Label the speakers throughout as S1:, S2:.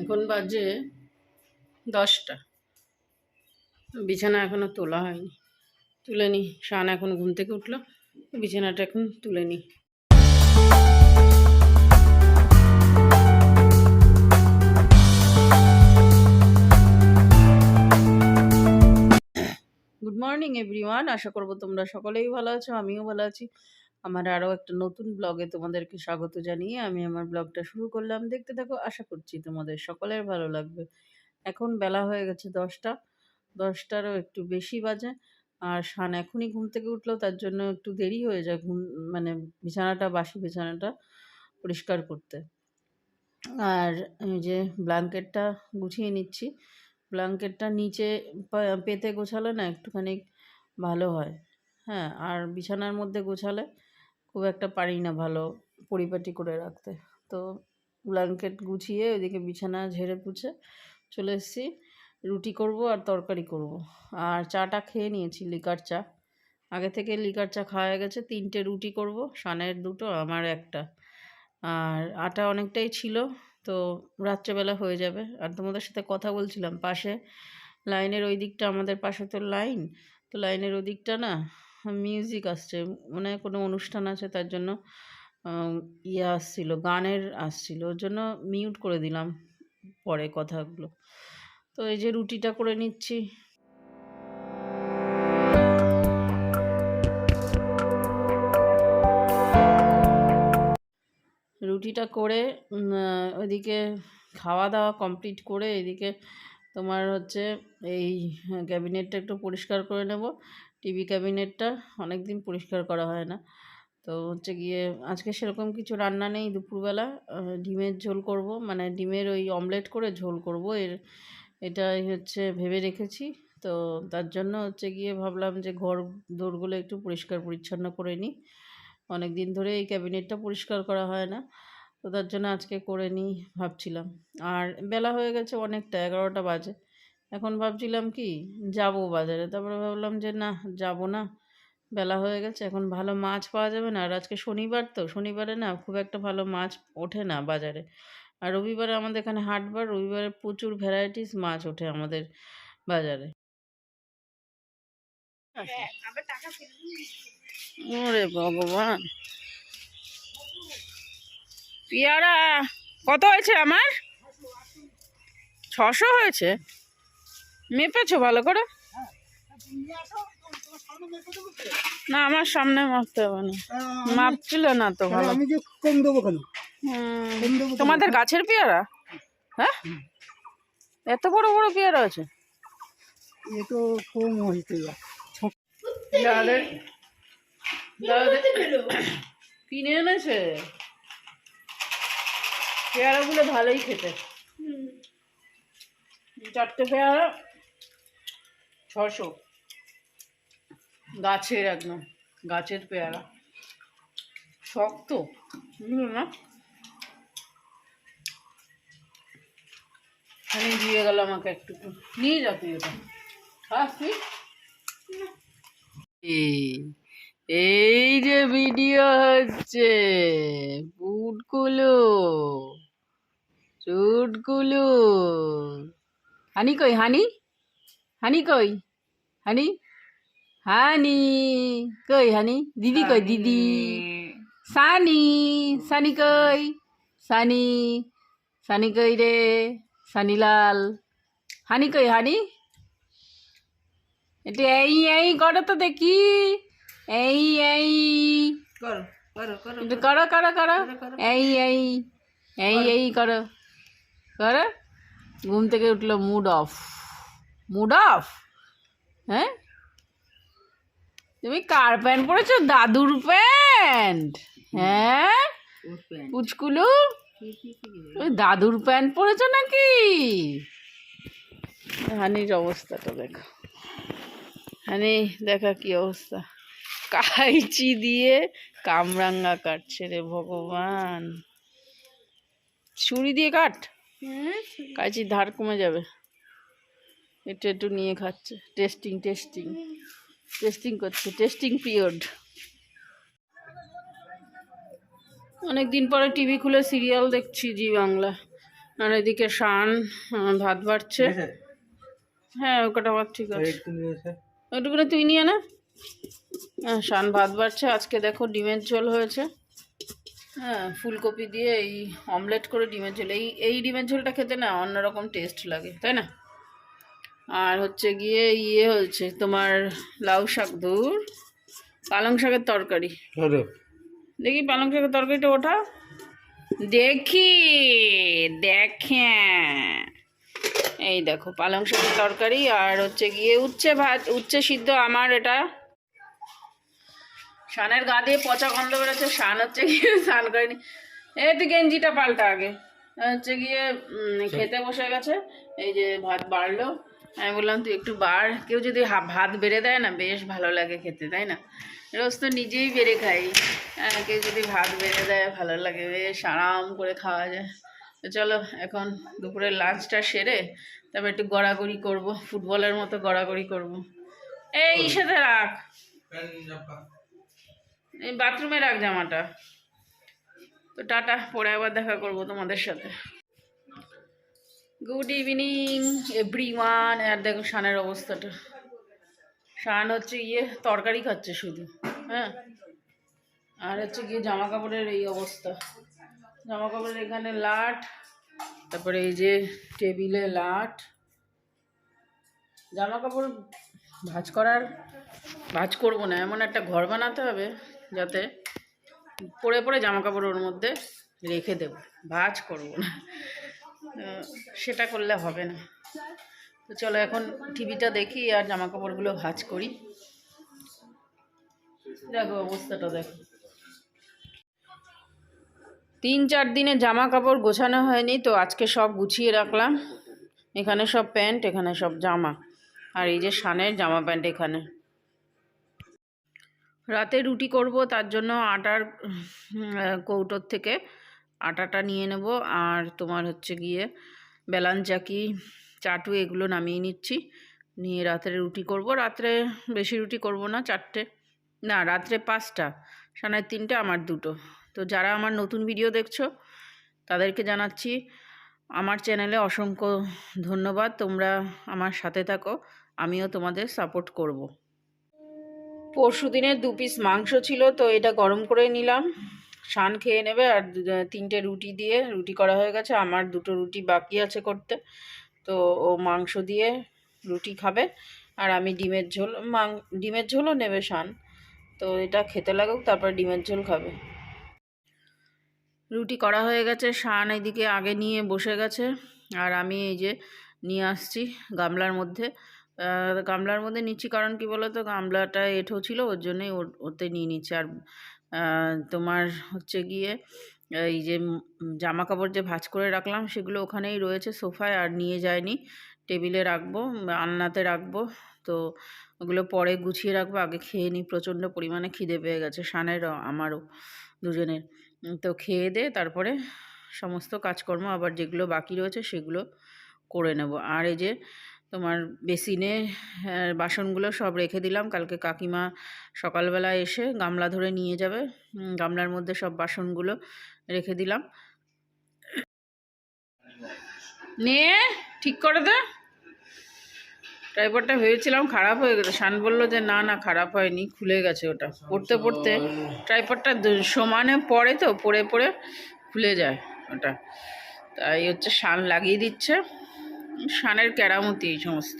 S1: এখন বাজে দশটা। বিছানা এখনও তোলা হয়নি। তুলে নি। শান এখন ঘুম থেকে উঠল। বিছানাটা এখন তুলে নি। গুড মর্নিং এভরিওয়ান আশা করব তোমরা সকলেই ভালো আছো, আমিও ভালো আছি। আমার আরও একটা নতুন ব্লগে তোমাদেরকে স্বাগত জানিয়ে আমি আমার ব্লগটা শুরু করলাম। দেখতে থাকো, আশা করছি তোমাদের সকলের ভালো লাগবে। এখন বেলা হয়ে গেছে দশটা, দশটারও একটু বেশি বাজে। আর শান এখনই ঘুম থেকে উঠল, তার জন্য একটু দেরি হয়ে যায় ঘুম মানে বিছানাটা, বাসি বিছানাটা পরিষ্কার করতে। আর যে ব্ল্যাঙ্কেটটা গুছিয়ে নিচ্ছি। ব্ল্যাঙ্কেটটা নিচে পেতে গোছালে না একটুখানি ভালো হয়। হ্যাঁ আর বিছানার মধ্যে গোছালে খুব একটা পারি না ভালো পরিপাটি করে রাখতে। তো ব্ল্যাঙ্কেট গুছিয়ে ওইদিকে বিছানা ঝেড়ে পুছে চলে এসেছি। রুটি করব আর তরকারি করব। আর চাটা খেয়ে নিয়েছি লিকার চা। আগে থেকে লিকার চা খাওয়া হয়ে গেছে। তিনটে রুটি করব, সানের দুটো, আমার একটা। আর আটা অনেকটাই ছিল, তো রাত্রেবেলা হয়ে যাবে। আর তোমাদের সাথে কথা বলছিলাম, পাশে লাইনের ওই দিকটা আমাদের পাশে তো লাইন। তো লাইনের ওই দিকটা না মিউজিক আসছে, মনে কোনো অনুষ্ঠান আছে তার জন্য ইয়ে আসছিল, গানের আসছিল, ওর জন্য মিউট করে দিলাম পরে কথাগুলো। তো এই যে রুটিটা করে নিচ্ছি। রুটিটা করে ওইদিকে খাওয়া দাওয়া কমপ্লিট করে, এদিকে তোমার হচ্ছে এই ক্যাবিনেটটা একটু পরিষ্কার করে নেব। টিভি ক্যাবিনেটটা অনেক দিন পরিষ্কার করা হয় না। তো হচ্ছে গিয়ে আজকে সেরকম কিছু রান্না নেই দুপুরবেলা। ডিমের ঝোল করব মানে ডিমের ওই অমলেট করে ঝোল করব। এর, এটাই হচ্ছে ভেবে রেখেছি। তো তার জন্য হচ্ছে গিয়ে ভাবলাম যে ঘর দোরগুলো একটু পরিষ্কার পরিচ্ছন্ন করে নিই। অনেক দিন ধরে এই ক্যাবিনেটটা পরিষ্কার করা হয় না। তো তার জন্য আজকে করে নিই ভাবছিলাম। আর বেলা হয়ে গেছে অনেকটা, এগারোটা বাজে। এখন ভাবছিলাম কি, যাব বাজারে। তারপরে ভাবলাম যে না, যাব না। বেলা হয়ে গেছে, এখন ভালো মাছ পাওয়া যাবে না। আর আজকে শনিবার তো, শনিবারে না খুব একটা ভালো মাছ ওঠে না বাজারে। আর রবিবারে আমাদের এখানে হাটবার, রবিবারে প্রচুর ভ্যারাইটিস মাছ ওঠে আমাদের বাজারে। ওরে ভগবান! পেয়ারা কত হয়েছে আমার? ছশো হয়েছে? মেপেছো ভালো করে? না আমার সামনে মাপতে হবে না। মাপছিল না তো ভালো।
S2: আমি যে কম দেবো কেন?
S1: তোমাদের গাছের পেয়ারা? হ্যাঁ? এত বড় বড় পেয়ারা আছে?
S2: এ তো কম হইতে
S1: কিনে এনেছে? পেয়ারাগুলো ভালোই খেতে। চারটে পেয়ারা ছশো গাছের একদম, গাছের পেয়ারা। শক্ত, বুঝলো না? দিয়ে গেল আমাকে একটু নিয়ে যা তুই এটা। খাস তুই? এই- এই যে ভিডিও হচ্ছে বুটগুলো চুটগুলো হানি কই, হানি? হানি কই? হানি হানি কই হানি দিদি কই দিদি সানি সানি কই সানি সানি কই রে সানিলাল হানি কই হানি একটু এই এই করো তো দেখি এই এই
S3: করো করো করো
S1: করো এই এই এই এই করো করো ঘুম থেকে উঠল মুড অফ মুড অফ হ্যাঁ? তুমি কার প্যান্ট পরেছো? দাদুর প্যান্ট। হ্যাঁ? পুচকুলু? ওই দাদুর প্যান্ট পরেছো নাকি? হানির অবস্থাটা দেখো। হানি দেখা কি অবস্থা? কাইচি দিয়ে কামরাঙ্গা কাটছে রে ভগবান। ছুরি দিয়ে কাট? কাইচির ধার কমে যাবে। একটু একটু নিয়ে খাচ্ছে। টেস্টিং টেস্টিং টেস্টিং করছে। টেস্টিং পিরিয়ড অনেক দিন পরে টিভি খুলে সিরিয়াল দেখছি জি বাংলা। আর এদিকে শান ভাত বাড়ছে। হ্যাঁ ওটা আমার ঠিক আছে। ওইটুকুনে তুই নিয়ে না। হ্যাঁ শান ভাত বাড়ছে। আজকে দেখো ডিমের ঝোল হয়েছে। হ্যাঁ ফুলকপি দিয়ে এই অমলেট করে ডিমের ঝোল। এই এই ডিমের ঝোলটা খেতে না অন্যরকম টেস্ট লাগে তাই না? আর হচ্ছে গিয়ে ইয়ে হচ্ছে তোমার লাউ শাক দূর পালং শাকের তরকারি। দেখি পালং শাকের তরকারিটা ওঠা। দেখি দেখে এই দেখো পালং শাকের তরকারি আর হচ্ছে গিয়ে উচ্ছে ভাত উচ্ছে সিদ্ধ আমার এটা। শানের গা দিয়ে পচা গন্ধ বেরোচ্ছে শান হচ্ছে গিয়ে স্নান করেনি। এই তো গেঞ্জিটা পাল্টা আগে। হচ্ছে গিয়ে খেতে বসে গেছে এই যে ভাত বাড়লো। আমি বললাম তুই একটু বার কেউ যদি ভাত বেড়ে দেয় না বেশ ভালো লাগে খেতে তাই না? রোজ তো নিজেই বেড়ে খাই। হ্যাঁ, কেউ যদি ভাত বেড়ে দেয় ভালো লাগে বেশ আরাম করে খাওয়া যায়। তো চলো এখন দুপুরের লাঞ্চটা সেরে তারপর একটু গড়াগড়ি করব ফুটবলের মতো গড়াগড়ি করব। এই সাথে রাখ। এই বাথরুমে রাখ জামাটা। তো টাটা পরে আবার দেখা করব তোমাদের সাথে। গুড ইভিনিং এভরি ওয়ান আর দেখো শানের অবস্থাটা। শান হচ্ছে ইয়ে তরকারি খাচ্ছে শুধু হ্যাঁ? আর হচ্ছে গিয়ে জামা কাপড়ের এই অবস্থা। জামা কাপড়ের এখানে লাট, তারপরে এই যে টেবিলে লাট। জামা কাপড় ভাজ করার, ভাজ করব না, এমন একটা ঘর বানাতে হবে যাতে পরে পরে জামা কাপড় ওর মধ্যে রেখে দেবো। ভাজ করব না। সেটা করলে হবে না। তো চলো এখন টিভিটা দেখি আর জামা কাপড়গুলো ভাঁজ করি। দেখো অবস্থাটা দেখো। তিন চার দিনে জামা কাপড় গোছানো হয়নি, তো আজকে সব গুছিয়ে রাখলাম। এখানে সব প্যান্ট, এখানে সব জামা। আর এই যে শানের জামা প্যান্ট এখানে। রাতে রুটি করব, তার জন্য আটার কৌটোর থেকে। আটাটা নিয়ে নেব। আর তোমার হচ্ছে গিয়ে বেলান চাকি, চাটু এগুলো নামিয়ে নিচ্ছি। নিয়ে রাত্রে রুটি করব। রাত্রে বেশি রুটি করব না, চারটে। না, রাত্রে পাঁচটা সানের তিনটে আমার দুটো। তো যারা আমার নতুন ভিডিও দেখছ, তাদেরকে জানাচ্ছি, আমার চ্যানেলে অসংখ্য ধন্যবাদ। তোমরা আমার সাথে থাকো, আমিও তোমাদের সাপোর্ট করব। পরশু দিনের দু পিস মাংস ছিল, তো এটা গরম করে নিলাম। শান খেয়ে নেবে আর তিনটে রুটি দিয়ে, রুটি করা হয়ে গেছে, আমার দুটো রুটি বাকি আছে করতে। তো ও মাংস দিয়ে রুটি খাবে আর আমি ডিমের ঝোল, মাং, ডিমের ঝোলও নেবে শান তো এটা খেতে লাগুক, তারপর ডিমের ঝোল খাবে। রুটি করা হয়ে গেছে শান এদিকে আগে নিয়ে বসে গেছে। আর আমি এই যে নিয়ে আসছি গামলার মধ্যে। গামলার মধ্যে নিচ্ছি, কারণ কি বলো তো গামলাটা এঁঠো ছিল, ওর জন্যই ওতে নিয়ে নিচ্ছি। আর তোমার হচ্ছে গিয়ে এই যে জামা কাপড় যে ভাঁজ করে রাখলাম সেগুলো ওখানেই রয়েছে সোফায় আর নিয়ে যায়নি টেবিলে রাখব আলনাতে রাখব। তো ওগুলো পরে গুছিয়ে রাখব। আগে খেয়ে নিই, প্রচণ্ড পরিমাণে খিদে পেয়ে গেছে শানেরও আমারও দুজনের। তো খেয়ে দে, তারপরে সমস্ত কাজকর্ম আবার যেগুলো বাকি রয়েছে সেগুলো করে নেব। আর এই যে তোমার বেসিনে আহ, বাসনগুলো সব রেখে দিলাম। কালকে কাকিমা সকালবেলা এসে গামলা ধরে নিয়ে যাবে। গামলার মধ্যে সব বাসনগুলো রেখে দিলাম। নে ঠিক করে দে। ট্রাইপডটা ভেবেছিলাম খারাপ হয়ে গেছে। শান বলল যে না না খারাপ হয়নি খুলে গেছে ওটা। পড়তে পড়তে ট্রাইপডটা সমানে পড়ে তো পড়ে পড়ে খুলে যায় ওটা। তাই হচ্ছে শান লাগিয়ে দিচ্ছে। শানের কেরামতি এই সমস্ত।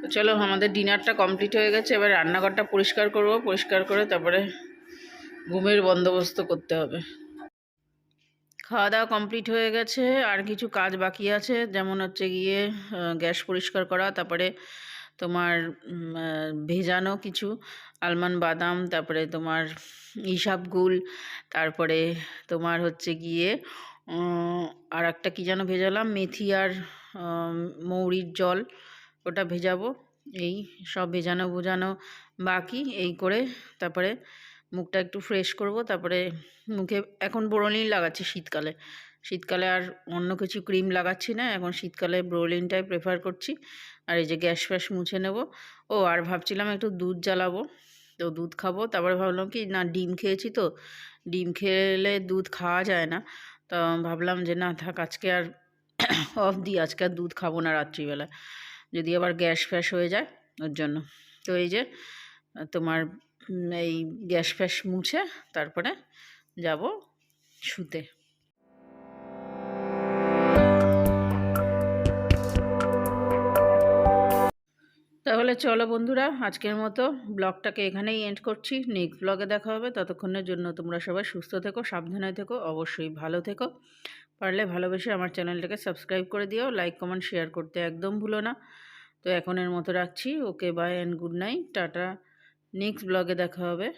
S1: তো চলো আমাদের ডিনারটা কমপ্লিট হয়ে গেছে, এবার রান্নাঘরটা পরিষ্কার করব, পরিষ্কার করে তারপরে ঘুমের বন্দোবস্ত করতে হবে। খাওয়া দাওয়া কমপ্লিট হয়ে গেছে, আর কিছু কাজ বাকি আছে, যেমন হচ্ছে গিয়ে গ্যাস পরিষ্কার করা, তারপরে তোমার ভেজানো কিছু, আলমন্ড বাদাম, তারপরে তোমার ইসাবগুল তারপরে তোমার হচ্ছে গিয়ে আর একটা কী যেন ভেজালাম, মেথি আর মৌরির জল ওটা ভেজাবো, এই সব ভেজানো বোঝানো বাকি, এই করে তারপরে মুখটা একটু ফ্রেশ করব, তারপরে মুখে এখন ব্রোলিন লাগাচ্ছি শীতকালে। শীতকালে আর অন্য কিছু ক্রিম লাগাচ্ছি না, এখন শীতকালে ব্রোলিনটাই প্রেফার করছি। আর এই যে গ্যাস ফ্যাস মুছে নেব। ও, আর ভাবছিলাম একটু দুধ জ্বালাবো, তো দুধ খাব, তারপরে ভাবলাম কি, না, ডিম খেয়েছি তো, ডিম খেলে দুধ খাওয়া যায় না। তো ভাবলাম যে না, থাক, আজকে আর অফ দিই আজকে আর দুধ খাব না রাত্রিবেলা যদি আবার গ্যাস ফ্যাস হয়ে যায়, ওর জন্য। তো এই যে, তোমার এই গ্যাস ফ্যাস মুছে তারপরে যাব শুতে। তাহলে চলো বন্ধুরা, আজকের মতো ব্লগটাকে এখানেই এন্ড করছি। নেক্সট ব্লগে দেখা হবে। ততক্ষণের জন্য তোমরা সবাই সুস্থ থেকো, সাবধানে থেকো, অবশ্যই ভালো থেকো। পারলে ভালোবেসে আমার চ্যানেলটাকে সাবস্ক্রাইব করে দিও, লাইক, কমেন্ট, শেয়ার করতে একদম ভুলো না। তো এখনের মতো রাখছি, okay bye and good night tata next ব্লগে দেখা হবে।